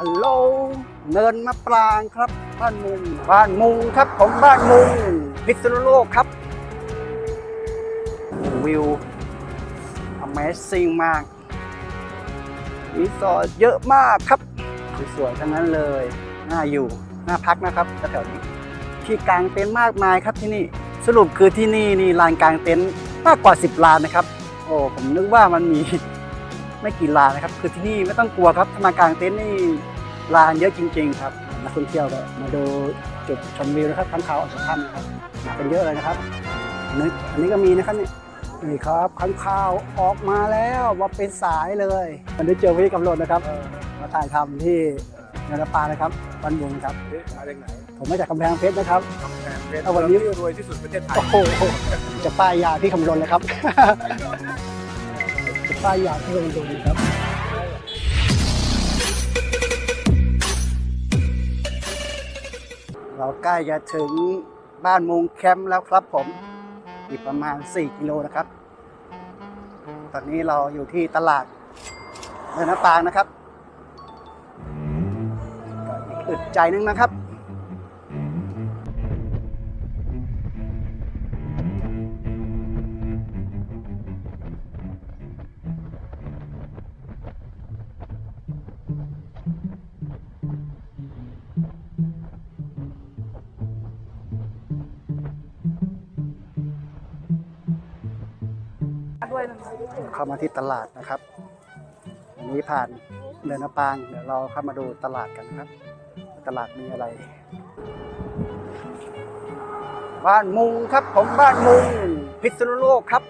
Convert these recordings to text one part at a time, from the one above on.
ฮัลโหลเนินมะปรางครับ บ้านมุงบ้านมุงครับผมบ้านมุงพิษณุโลกครับ วิว Amazing มากรีสอร์ทเยอะมากครับ สวยๆทั้งนั้นเลย น่าอยู่ น่าพักนะครับแถวนี้ ที่กลางเต็นท์มากมายครับที่นี่ สรุปคือที่นี่นี่ลานกลางเต็นท์มากกว่า 10ลานนะครับ โอ้ผมนึกว่ามันมี ไม่กี่ลานนะครับ คือที่นี่ไม่ต้องกลัวครับถ้ามากลางเต็นท์นี่ลานเยอะจริง ๆ ครับนักท่องเที่ยวก็มาดูจุดชมวิวนะครับข้างเขาอัศพรรณนะครับมาเป็นเยอะเลยนะครับอันนี้อันนี้ก็มีนะครับนี่นี่ครับข้างข่าวออกมาแล้วมาเป็นสายเลยวันนี้เจอพี่กำลนนะครับมาถ่ายทำที่นนปานะครับวันบุญครับเอ๊ะมาจากไหนผมมาจากกำแพงเพชรนะครับกำแพงเพชรเอาวันนี้ที่รวยที่สุดประเทศไทยโอ้โหจะป้ายยาพี่คำลนเลยครับจะ ป้ายยาพี่คำลนเลยครับ เราใกล้จะถึงบ้านมุงแคมป์แล้วครับผม อีกประมาณ 4 กิโลนะครับ ตอนนี้เราอยู่ที่ตลาดเนินนปางนะครับ อีกอึดใจนึงนะครับ เข้ามาที่ตลาดนะครับอันนี้ผ่านเดินนปาง เดี๋ยวเราเข้ามาดูตลาดกันนะครับ ตลาดมีอะไร บ้านมุงครับผมบ้านมุง พิษณุโลกครับ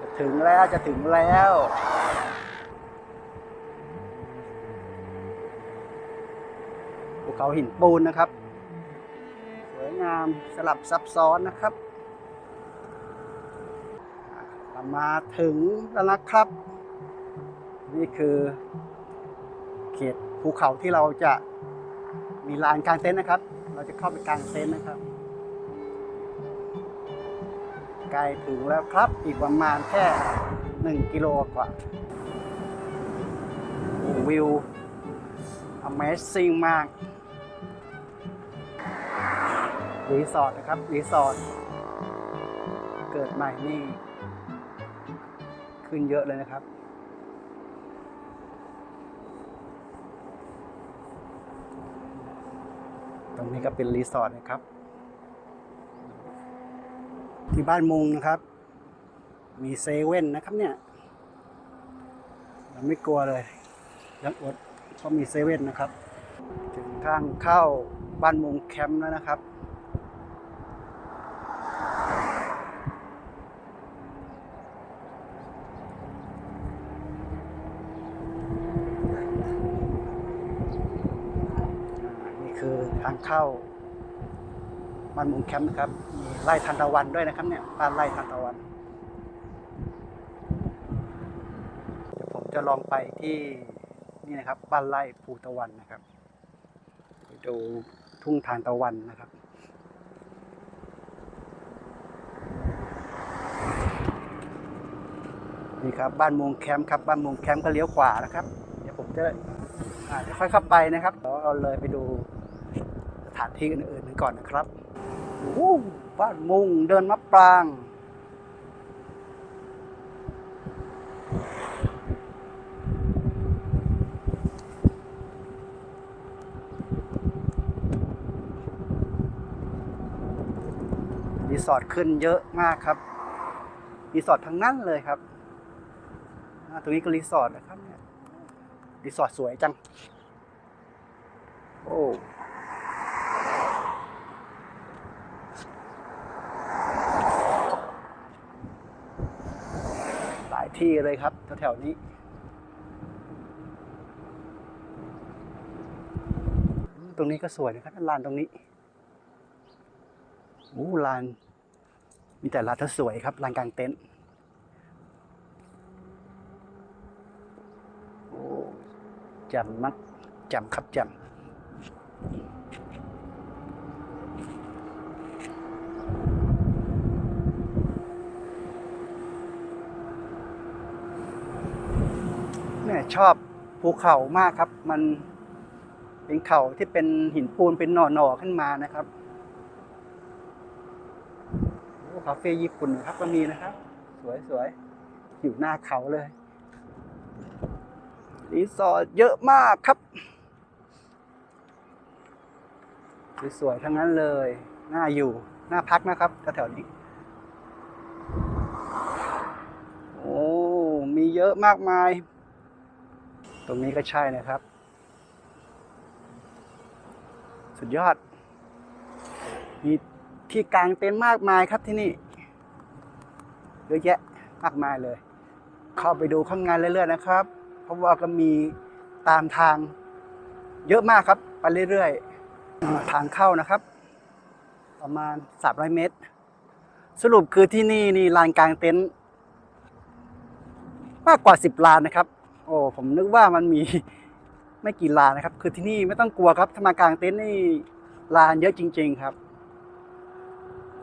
จะถึงแล้วจะถึงแล้ว เขาหินปูนนะครับ สวยงามสลับซับซ้อนนะครับเรามาถึงแล้วนะครับ นี่คือ เขตภูเขาที่เราจะมีลานกลางเต็นท์นะครับ เราจะเข้าไปกลางเต็นท์นะครับใกล้ถึงแล้วครับ อีกประมาณแค่หนึ่งกิโลกว่าวิว Amazing มาก รีสอร์ทนะครับรีสอร์ทเกิดใหม่นี่ ขึ้นเยอะเลยนะครับ ตรงนี้ก็เป็นรีสอร์ทนะครับ ที่บ้านมุงนะครับ มีเซเว่นนะครับเนี่ยเราไม่กลัวเลยยังอดเพราะมีเซเว่นนะครับ ถึงทางเข้าบ้านมุงแคมป์แล้วนะครับ อ่านี่คือทาง เข้าบ้านมุงแคมป์นะครับมีไร่ทานตะวันด้วยนะครับเนี่ยบ้านไร่ทานตะวันเดี๋ยวผมจะลองไปที่นี่นะครับ บ้านไร่ภูตะวันนะครับไปดูทุ่งทานตะวันนะครับนี่ครับบ้านมุงแคมป์ครับบ้านมุงแคมป์ก็เลี้ยวขวานะครับ เดี๋ยวผมจะเดี๋ยวค่อยเข้าไปนะครับเดี๋ยวเราเลยไปดู ถานที่อื่นๆกันก่อนนะครับโอ้บ้านมุงเดินมะปราง รีสอร์ทขึ้นเยอะมากครับ รีสอร์ททั้งนั้นเลยครับ ตรงนี้ก็รีสอร์ทนะครับเนี่ยรีสอร์ทสวยจัง โอ้ หลาย ที่เลยครับแถวๆนี้ ตรงนี้ก็สวยนะครับลานตรงนี้โอ้ลาน มีแต่ลานที่สวยครับลานกลางเต็นท์โอ้จ่มมากจ่มครับจ่ม ชอบภูเขามากครับ มันเป็นเขาที่เป็นหินปูนเป็นหน่อๆขึ้นมานะครับคาเฟ่ญี่ปุ่นครับก็มีนะครับ สวยๆอยู่หน้าเขาเลยรีสอร์ทเยอะมากครับ สวยๆทั้งนั้นเลยน่าอยู่น่าพักนะครับแถวๆนี้โอ้มีเยอะมากมาย รงนี้ก็ใช่นะครับ สุดยอด มีที่กลางเต็นท์มากมายครับที่นี่เยอะแยะมากมายเลย เข้าไปดูข้างในเรื่อยๆนะครับ เพราะว่าก็มีตามทางเยอะมากครับ ไปเรื่อยๆ ทางเข้านะครับ ประมาณ 300 เมตร สรุปคือที่นี่นี่ลานกลางเต็นท์มากกว่า 10 ลานนะครับ อ้ผมนึกว่ามันมีไม่กี่ลานนะครับ คือที่นี่ไม่ต้องกลัวครับถ้ามากลางเต็นท์นี่ลานเยอะจริง ๆครับ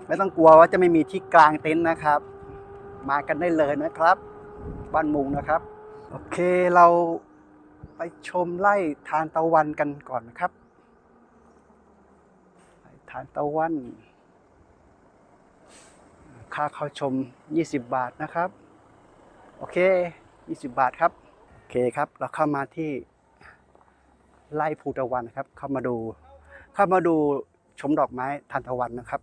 ไม่ต้องกลัวว่าจะไม่มีที่กลางเต็นท์นะครับ มากันได้เลยนะครับ บ้านมุงนะครับ โอเคเราไปชมไล่ทานตะวันกันก่อนนะครับทานตะวัน ค่าเข้าชม 20 บาทนะครับ โอเค 20 บาทครับ อเคครับ เราเข้ามาที่ไล่ภูตะวันนะครับ เข้ามาดู เข้ามาดูชมดอกไม้ทานตะวันนะครับ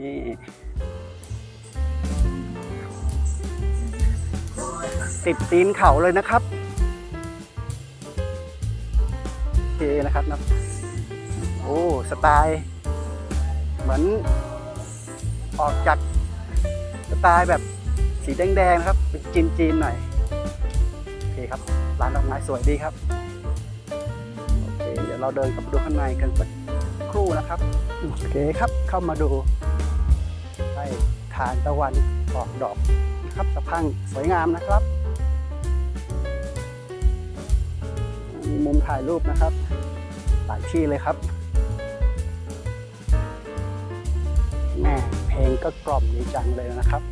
นี่ติดตีนเขาเลยนะครับโอเคนะครับนะโอ้สไตล์ เหมือนออกจากสไตล์แบบสีแดงๆนะครับ เป็นจีนๆหน่อย โอเคครับ ร้านดอกไม้สวยดีครับ โอเค เดี๋ยวเราเดินเข้าไปดูข้างในกันสักครู่นะครับ โอเคครับ เข้ามาดูไอ้ทานตะวันออกดอกนะครับสะพังสวยงามนะครับมีมุมถ่ายรูปนะครับ หลายที่เลยครับแม่เพลงก็กล่อมดีจังเลยนะครับ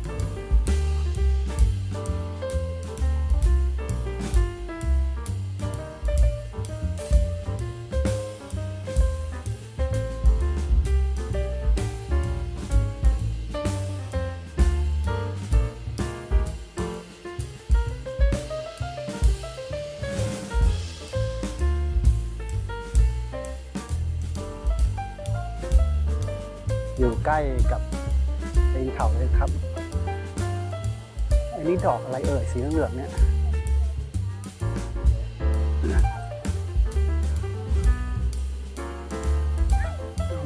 เขาเลยครับ อันนี้ดอกอะไรเอ่ยสีเหลืองๆเนี่ย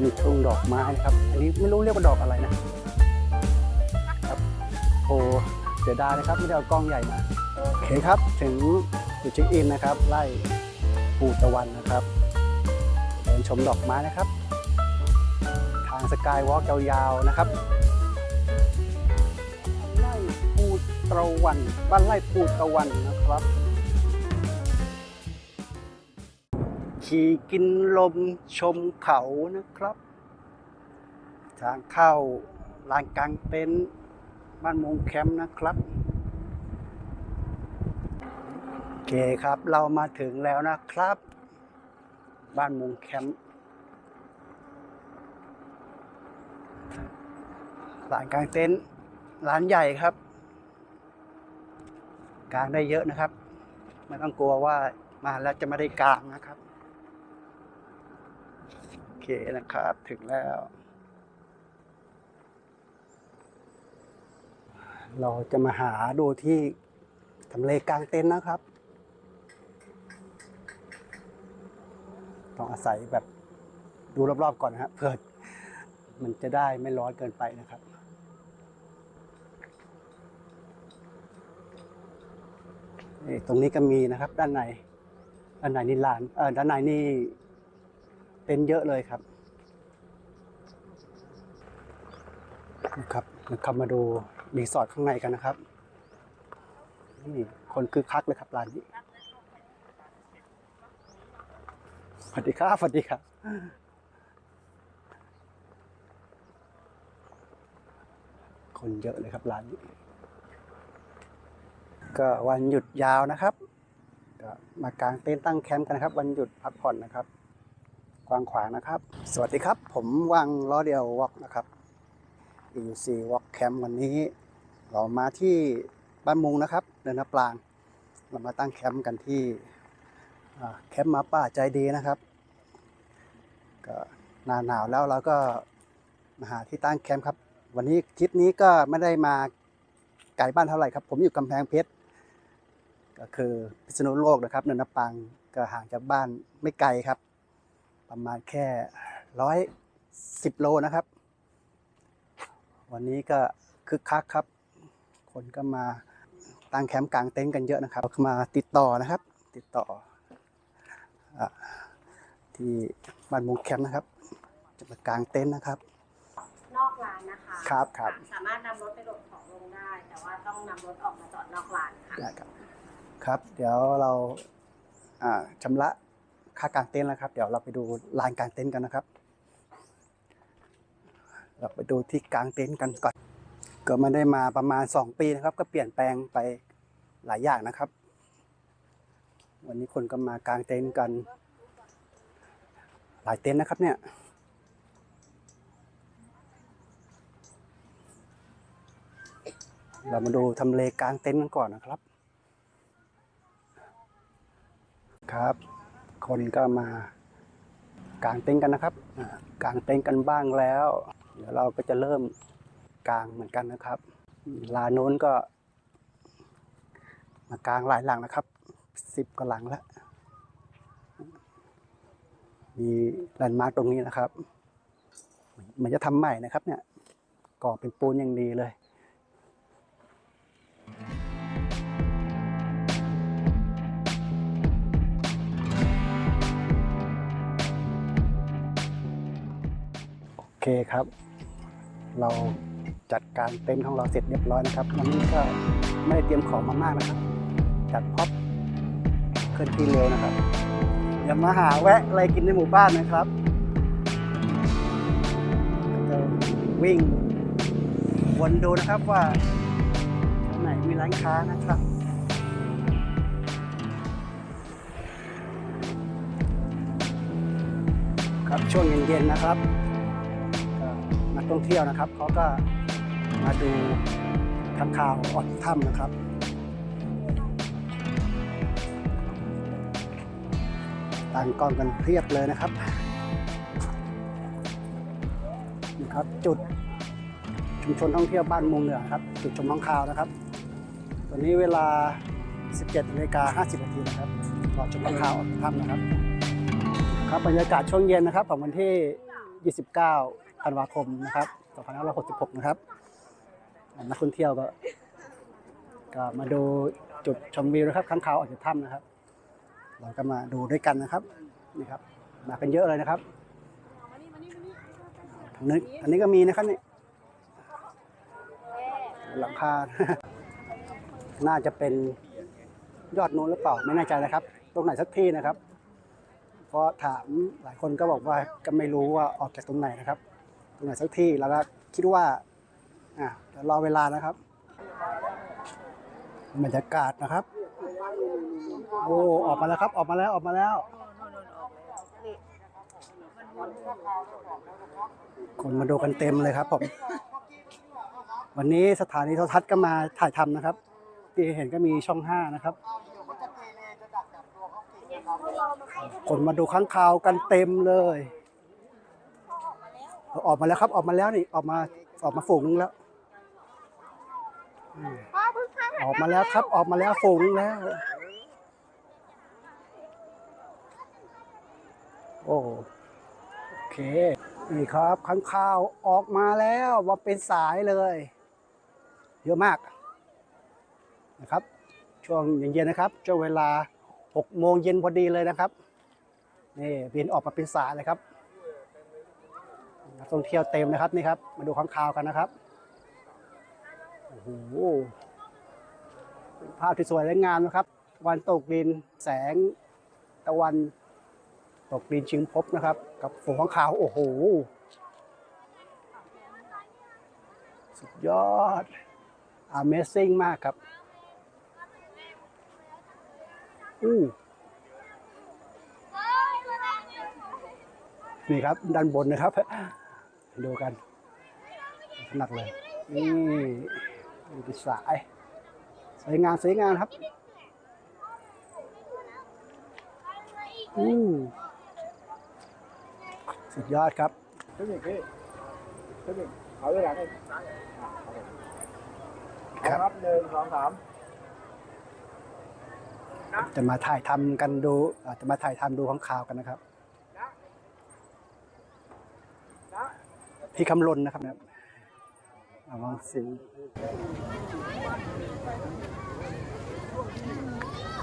มีทุ่งดอกไม้นะครับ อันนี้ไม่รู้เรียกว่าดอกอะไรนะครับโอ้เสียดายนะครับไม่ได้เอากล้องใหญ่มา โอเคครับ ถึงจุดเช็คอินนะครับ ไล่ปูตะวันนะครับเดินชมดอกไม้นะครับ ทางสกายวอล์กยาวๆนะครับ ปูตะวันบ้านไล่ปูตะวันนะครับ ขี่กินลมชมเขานะครับ ทางเข้าลานกลางเต็นท์บ้านมงแคมป์นะครับโอเคครับเรามาถึงแล้วนะครับ บ้านมงแคมป์ร้านกลางเต็นท์ร้านใหญ่ครับ กลางได้เยอะนะครับ ไม่ต้องกลัวว่ามาแล้วจะไม่ได้กลางนะครับ โอเคนะครับถึงแล้ว เราจะมาหาดูที่ทำเลกลางเต็นท์นะครับ ต้องอาศัยแบบดูรอบๆก่อนนะครับเพื่อมันจะได้ไม่ร้อนเกินไปนะครับ ตรงนี้ก็มีนะครับ ด้านในด้านในนี่ลานเออด้านในนี่เต็นท์เยอะเลยครับนะครับเราเข้ามาดูรีสอร์ทข้างในกันนะครับนี่คนคือคักเลยครับร้านนี้สวัสดีครับสวัสดีครับคนเยอะเลยครับร้านนี้ ก็วันหยุดยาวนะครับก็มากางเต็นท์ตั้งแคมป์กันนะครับ วันหยุดพักผ่อนนะครับกว้างขวางนะครับ สวัสดีครับ ผมวังล้อเดียววอล์กนะครับ EUC Walk Camp วันนี้ เรามาที่บ้านมุงนะครับ เดินนาปลาง เรามาตั้งแคมป์กันที่แคมป์มาป่าใจดีนะครับก็หนาหนาวแล้วเราก็มาหาที่ตั้งแคมป์ครับ วันนี้คลิปนี้ก็ไม่ได้มาไกลบ้านเท่าไหร่ครับ ผมอยู่กำแพงเพชร ก็คือพิษณุโลกนะครับเนินนปังก็ห่างจากบ้านไม่ไกลครับ ประมาณแค่ร้อยสิบโลนะครับ วันนี้ก็คึกคักครับ คนก็มาตั้งแคมป์กลางเต็นท์กันเยอะนะครับมาติดต่อนะครับ ติดต่ออาที่บ้านมุงแคมป์นะครับ จะมากางเต็นท์นะครับ นอกร้านนะคะครับครับะสามารถนำรถไปโหลดของลงได้ แต่ว่าต้องนำรถออกมาจอดนอกร้านค่ะได้ครับ ครับ เดี๋ยวเราชำระค่ากางเต็นท์แล้วครับ เดี๋ยวเราไปดูลานกางเต็นท์กันนะครับ เราไปดูที่กางเต็นท์กันก่อน ก็ม่ได้มาประมาณ 2 ปีนะครับ ก็เปลี่ยนแปลงไปหลายอย่างนะครับ วันนี้คนก็มากางเต็นท์กัน หลายเต็นท์นะครับเนี่ยเรามาดูทำเลกลางเต็นท์กันก่อนนะครับ ครับ คนก็มากางเต็นท์กันนะครับกางเต็นท์กันบ้างแล้ว เดี๋ยวเราก็จะเริ่มกางเหมือนกันนะครับ ลานโน้นก็ มากางหลายหลังนะครับสิบกว่าหลังแล้วมีแลนด์มาร์กตรงนี้นะครับเหมือนจะทำใหม่นะครับเนี่ยก่อเป็นปูนอย่างดีเลย เคครับ เราจัดการเต็นท์ของเราเสร็จเรียบร้อยนะครับ วันนี้ก็ไม่ได้เตรียมของมามากนะครับ จัดพ็อปเคลื่อนที่เร็วนะครับอย่ามาหาแวะอะไรกินในหมู่บ้านนะครับจะวิ่งวนดูนะครับว่าตรงไหนมีร้านค้านะครับครับช่วงเย็นๆนะครับ ท่องเที่ยวนะครับเขาก็มาดูข้างข่าวออดถ้ำนะครับตั้งกล้องกันเพียบเลยนะครับนี่ครับจุดชุมชนท่องเที่ยวบ้านมุงเหนือครับ จุดชมน้องคาวนะครับ ตอนนี้เวลา 17นาฬิกา50นาทีนะครับรอชมน้องคาวออกถ้ำนะครับ ครับบรรยากาศช่วงเย็นนะครับของวันที่ 29 ธันวาคมนะครับ2566 นะครับ นักท่องเที่ยวก็ก็มาดูจุดชมวิวนะครับข้างคาออกจากถ้ำนะครับ เราก็มาดูด้วยกันนะครับนี่ครับมากันเยอะเลยนะครับทางนี้อันนี้ก็มีนะครับนี่หลังคา น่าจะเป็นยอดนู้นหรือเปล่าไม่แน่ใจนะครับ ตรงไหนสักที่นะครับ เพราะถามหลายคนก็บอกว่าก็ไม่รู้ว่าออกจากตรงไหนนะครับ ตรงไหนสักที่แล้วก็คิดว่าอะเดี๋ยวรอเวลานะครับบรรยากาศนะครับ โอ้ออกมาแล้วครับออกมาแล้วออกมาแล้วคนมาดูกันเต็มเลยครับผมวันนี้สถานีโทรทัศน์ก็มาถ่ายทำนะครับที่เห็นก็มีช่องห้านะครับ คนมาดูข้างคาวกันเต็มเลย ออกมาแล้วครับออกมาแล้วนี่ออกมาออกมาฝูงนึงแล้ว ออกมาแล้วครับออกมาแล้วฝูงนึงแล้ว โอ้โอเคนี่ครับข้างคาวออกมาแล้วว่าเป็นสายเลย เยอะมากนะครับ ช่วงเย็นๆนะครับช่วงเวลา6โมงเย็นพอดีเลยนะครับนี่บินออกมาเป็นสายเลยครับ นักท่องเที่ยวเต็มนะครับนี่ครับ มาดูข้างคาวกันนะครับโอ้โหภาพที่สวยและงามนะครับ วันตกดินแสงตะวัน ตกดินชิงพบนะครับ กับฝูงข้างคาวโอ้โหสุดยอด Amazing มากครับอู้นี่ครับด้านบนนะครับ ดูกัน หนักเลย นี่ดูเป็นสาย สวยงามสวยงามครับอู้สุดยอดครับเทคนิคพี่เทคนิคเอาด้วยหลังเองครับครับหนึ่งสองสามจะมาถ่ายทำกันดูอ่าจะมาถ่ายทำดูของข่าวกันนะครับ พี่คำลนนะครับเนี่ยระวังสิว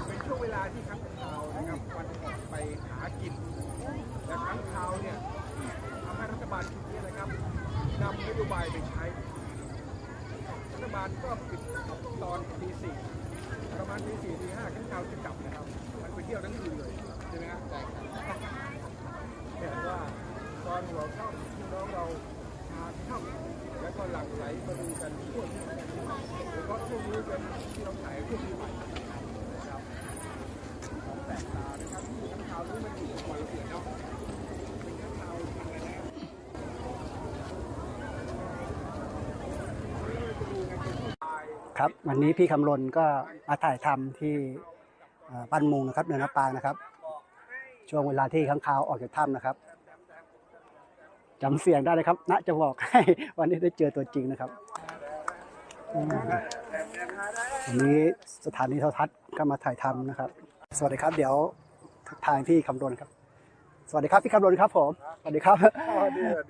เป็นช่วงเวลาที่ค้างคาวนะครับวันออกไปหากินและค้างคาวเนี่ยทำให้รัฐบาลชุดนี้นะครับนำนโยบายไปใช้ รัฐบาลก็ปิดตอนตีสี่ประมาณตีสี่ตีห้าค้างคาวจะกลับนะครับมันไปเที่ยวทั้งคืนเลยใช่ไหมครับเห็นว่าตอนหัวค่ำพี่น้องเรา แล้วก็หลั่งไหลมาดูกันทั่วที่เฉพาะช่วงนี้เป็นที่เราถ่ายช่วงปีใหม่นะครับของแปลกตานะครับที่ค้างคาวนี้มันอยู่ก่อนเราเสียเนาะเป็นค้างคาวอะไรนะครับวันนี้พี่คำลนก็มาถ่ายทำที่บ้านมุงนะครับเนินน้ำปางนะครับ ช่วงเวลาที่ข้างคาวออกจากถ้ำนะครับ จำเสียงได้เลยครับณจะบอกให้วันนี้ได้เจอตัวจริงนะครับอืมวันนี้สถานีโทรทัศน์ก็มาถ่ายทำนะครับ สวัสดีครับ เดี๋ยวทักทายพี่คำลนครับ สวัสดีครับพี่คำลนครับผมสวัสดีครับ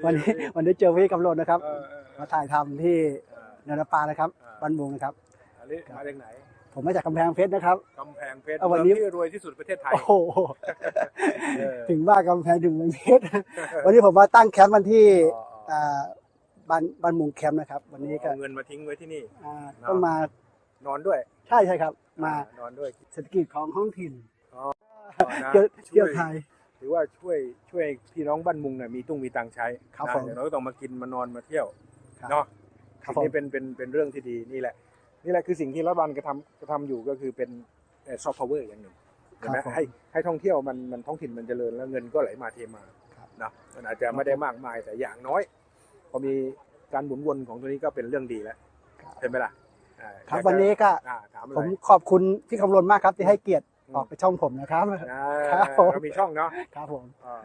วันนี้วันนี้เจอพี่คำลนนะครับเออเออเออมาถ่ายทำที่เออเนินน้ำปางนะครับอ่าบ้านมุงนะครับอันนี้มาจากไหน ผมมาจากกำแพงเพชรนะครับ กำแพงเพชรเอาวันนี้ เมืองที่รวยที่สุดประเทศไทยโอ้โหเออถึงว่ากำแพงถึงเมืองเพชรวันนี้ผมมาตั้งแคมป์วันที่อ๋ออ๋ออ่าบ้านบ้านมุงแคมป์นะครับ วันนี้ก็เอาเงินมาทิ้งไว้ที่นี่ อ่าเนาะต้องมานอนด้วยใช่ใช่ครับ มานอนด้วย เศรษฐกิจของท้องถิ่นนะเที่ยวช่เที่ยววยไทยถือว่าช่วยช่วยพี่น้องบ้านมุงเนี่ยมีตุ้งมีตังค์ใช้ครับนะผมอย่างน้อยก็ต้องมากินมานอนมาเที่ยวครับเนาะครับสิ่งผม นี้เป็นเป็นเป็นเรื่องที่ดีนี่แหละ นี่แหละคือสิ่งที่รัฐบาลกระทำกระทำอยู่ก็คือเป็นซอฟต์พาวเวอร์อย่างหนึ่งเห็นไหมครับผม ให้ให้ท่องเที่ยวมันมันท้องถิ่นมันเจริญแล้วเงินก็ไหลมาเทมาครับ นะมันอาจจะไม่ได้มากมายแต่อย่างน้อย พอมีการหมุนวนของตัวนี้ก็เป็นเรื่องดีแล้วเห็นไหมล่ะอ่าครับอยากจะวันนี้ก็อ่าถามอะไรผมขอบคุณพี่คำรณมากครับที่ให้เกียรติอืมออกไปช่องผมนะครับ อ่าครับผม เรามีช่องเนาะครับผมอ่า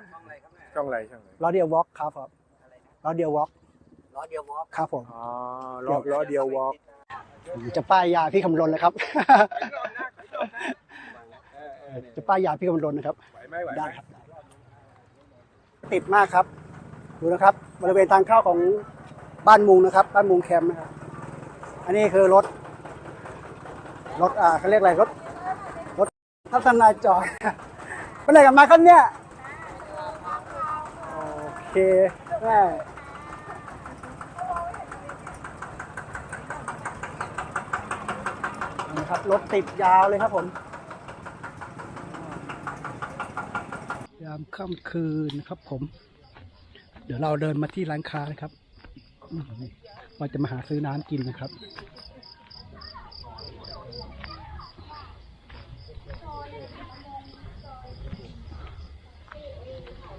ช่องอะไรช่องอะไรล้อเดียววอล์กครับผมล้อเดียววอล์กล้อเดียววอล์กครับผม อ๋อล้อล้อเดียววอล์ก จะป้ายยาพี่คำรณเลยครับ จะป้ายยาพี่คำรณนะครับ ไหวไหมไหวไหได้มครับ ติดมากครับ ดูนะครับ บริเวณทางเข้าของบ้านมุงนะครับ บ้านมุงแคมป์นะครับ อันนี้คือรถ รถอ่าเขาเรียกอะไรรถ รถทัศนาจรเป็นอะไรกันมาครับเนี่ย โอเคแม่ ครับรถติดยาวเลยครับผม ยามค่ำคืนนะครับผม เดี๋ยวเราเดินมาที่ร้านค้านะครับอืมว่าจะมาหาซื้อน้ำกินนะครับ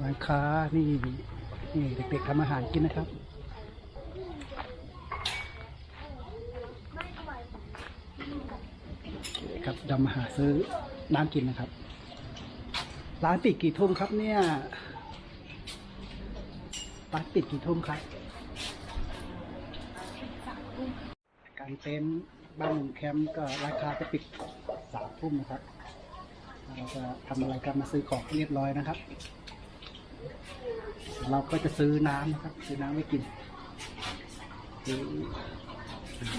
ร้านค้านี่นี่เด็กๆทำอาหารกินนะครับ ครับเรามาหาซื้อน้ำกินนะครับ ร้านปิดกี่ทุ่มครับเนี่ยร้านปิดกี่ทุ่มครับการเต็นท์บ้านหนึ่งแคมป์ก็ราคาจะปิดสามทุ่มนะครับ เราจะทำอะไรกันมาซื้อของเรียบร้อยนะครับ เราก็จะซื้อน้ำนะครับ ซื้อน้ำไว้กินซื้อ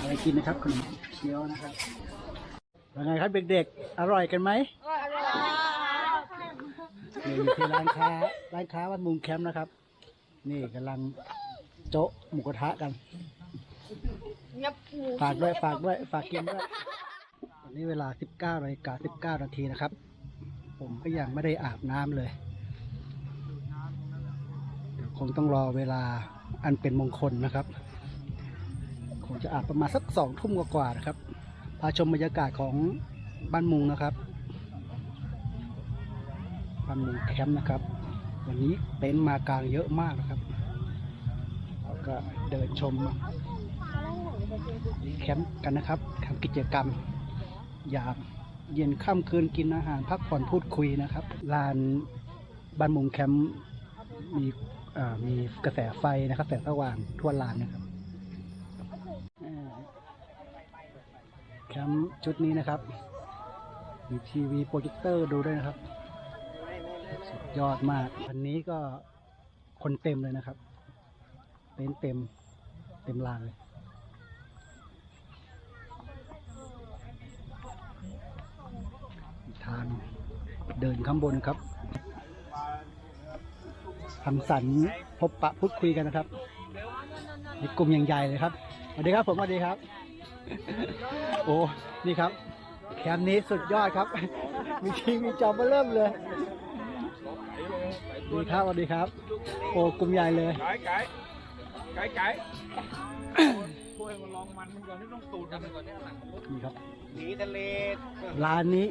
อะไรกินนะครับขนมเคี้ยวนะครับ เป็นไงครับเด็กๆ อร่อยกันไหมนี่อยู่ที่ร้านค้า ร้านค้าวัดมุงแคมป์นะครับ นี่กำลังโจ๊ะหมูกระทะกัน ฝากด้วยฝากด้วยฝากกินด้วยตอนนี้เวลา 19นาฬิกา19 นาทีนะครับ ผมก็ยังไม่ได้อาบน้ำเลยเดี๋ยวคงต้องรอเวลาอันเป็นมงคลนะครับ คงจะอาบประมาณสักสองทุ่มกว่าๆนะครับ พาชมบรรยากาศของบ้านมุงนะครับ บ้านมุงแคมป์นะครับ วันนี้เต็นท์มากลางเยอะมากนะครับ ก็เดินชมแคมป์กันนะครับทำกิจกรรมยามเย็นค่ำคืนกินอาหารพักผ่อนพูดคุยนะครับลานบ้านมุงแคมป์มีมีกระแสไฟนะครับแสงสว่างทั่วลานนะครับอ่า แคมชุดนี้นะครับ มีทีวีโปรเจคเตอร์ดูด้วยนะครับ สุดยอดมาก วันนี้ก็คนเต็มเลยนะครับ เต็นท์เต็มเต็มลานเลยทางเดินข้างบนครับทำสันพบปะพูดคุยกันนะครับในกลุ่มใหญ่เลยครับสวัสดีครับผมสวัสดีครับ โอ้ นี่ครับ แคมป์นี้สุดยอดครับ มีทีมีจอมาเริ่มเลยสวัสดีครับสวัสดีครับ โอ้กลุ่มใหญ่เลย ไก่ไก่ไก่ไก่ช่วยมาลองมันมันก่อนที่ต้องตูดกันก่อนเนี่ยนี่ครับหนีทะเลร้านนี้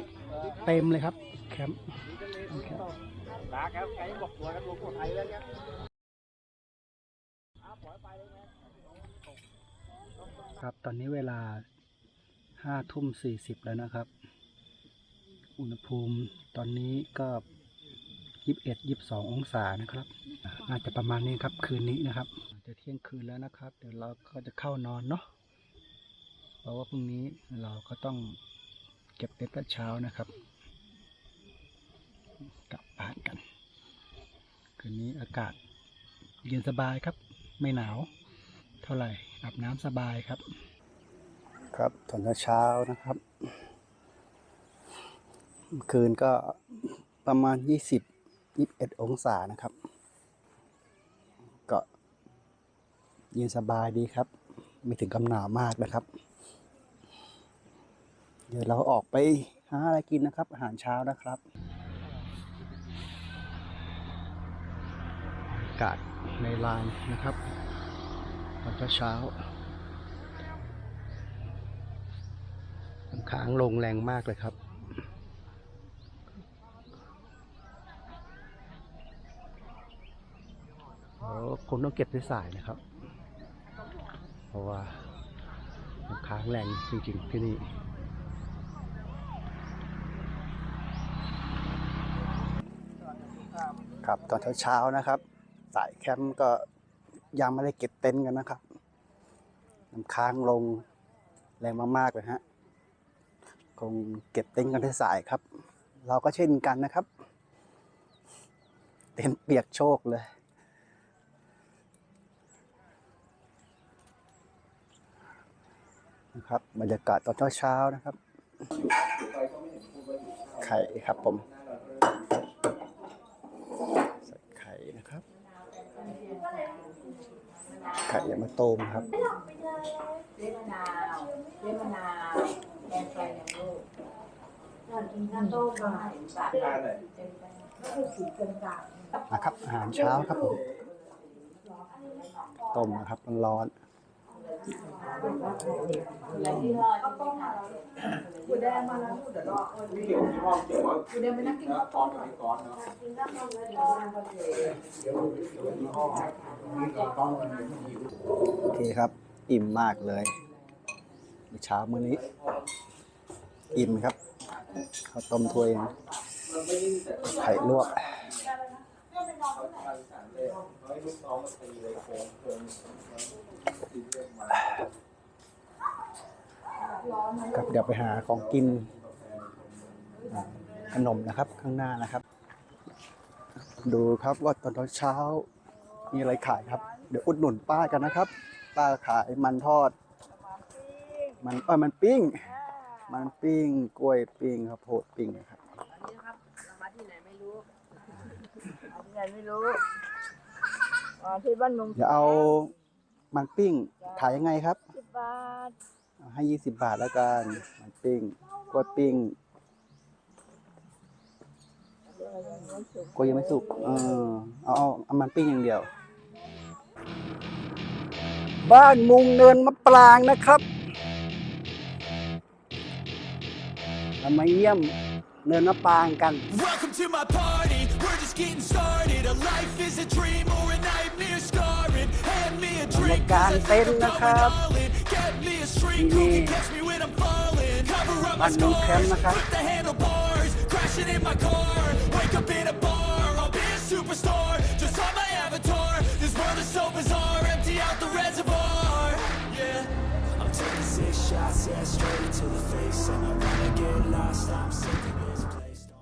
เต็มเลยครับ แคมป์ลาครับไก่บอกตัวกันตัวคนไทยแล้วเนี่ย ครับ ตอนนี้เวลาห้าทุ่มสี่สิบแล้วนะครับ อุณหภูมิตอนนี้ก็ยี่สิบเอ็ดยี่สิบสององศานะครับ น่าจะประมาณนี้ครับคืนนี้นะครับ จะเที่ยงคืนแล้วนะครับ เดี๋ยวเราก็จะเข้านอนเนาะ เพราะว่าพรุ่งนี้เราก็ต้องเก็บเต็นท์แต่เช้านะครับ กลับบ้านกัน คืนนี้อากาศเย็นสบายครับ ไม่หนาว เท่าไหร่อาบน้ำสบายครับ ครับตอนเช้านะครับเมื่อคืนก็ประมาณ 20 21 องศานะครับ ก็เย็นสบายดีครับ ไม่ถึงกับหนาวมากนะครับ เดี๋ยวเราออกไปหาอะไรกินนะครับ อาหารเช้านะครับอากาศในลานนะครับ ตอนเช้าน้ำค้างลงแรงมากเลยครับโอ้ผมต้องเก็บด้วยสายนะครับ เพราะว่าน้ำค้างแรงจริงๆที่นี่ครับตอนเช้าๆนะครับ สายแคมป์ก็ ยังไม่ได้เก็บเต็นท์กันนะครับน้ำค้างลงแรงมากๆเลยฮะคงเก็บเต็นท์กันที่สายครับ เราก็เช่นกันนะครับ เต็นท์เปียกโชกเลย นะครับบรรยากาศตอนเช้าๆนะครับ ไข่ครับผม ใส่ไข่นะครับ ไข่ยามาต้มครับ เล่มะนาวเล่มะนาวแกงไฟอย่างลูกอยากินข้าวต้มอะก็คือสีเป็นกลางนะครับ อาหารเช้าครับผมต้มนะครับร้อนกูแดงมาแล้วเดี๋ยวรอกูแดงไปนั่งกินข้าวต้มหน่อยกินข้าวต้มแล้วเดี๋ยวนั่งก็เดี๋ยวๆ โอเคครับ อิ่มมากเลยเช้ามื้อนี้ อิ่มครับข้าวต้มถ้วยไข่ลวกครับเดี๋ยวไปหาของกิน ขนมนะครับข้างหน้านะครับ ดูครับว่าตอนเช้า มีอะไรขายครับ เดี๋ยวอุดหนุนป้ากันนะครับ ป้าขายมันทอด มันเออมันปิ้ง มันปิ้งกล้วยปิ้งครับโพดปิ้งนะครับนี่ครับเรามาที่ไหนไม่รู้เอาที่ไหนไม่รู้อ๋อที่บ้านมุงเดี๋ยวเอามันปิ้งขายยังไงครับ สิบบาทเอาให้ยี่สิบบาทแล้วกันมันปิ้งกล้วยปิ้งกล้วยยังไม่สุกเออเอาเอาเอามันปิ้งอย่างเดียว บ้านมุงเนินมะปรางนะครับเรามาเยี่ยมเนินมะปรางกัน Welcome to my party. We're just getting started. A life is a dream or a nightmare scarring. Hand me a บรร drink. ยากาศเต็นท์นะครับ Get me a shrink who can catch me when I'm falling. Cover up บ้า my นนูแคมป์ scars. นะครับ Hit the handlebars. Crashing in my car. Wake up in a bar. I'll be a superstar. So bizarre. Empty out the reservoir. Yeah. I'm taking six shots, yeah, straight to the face. And I wanna get lost. I'm sick.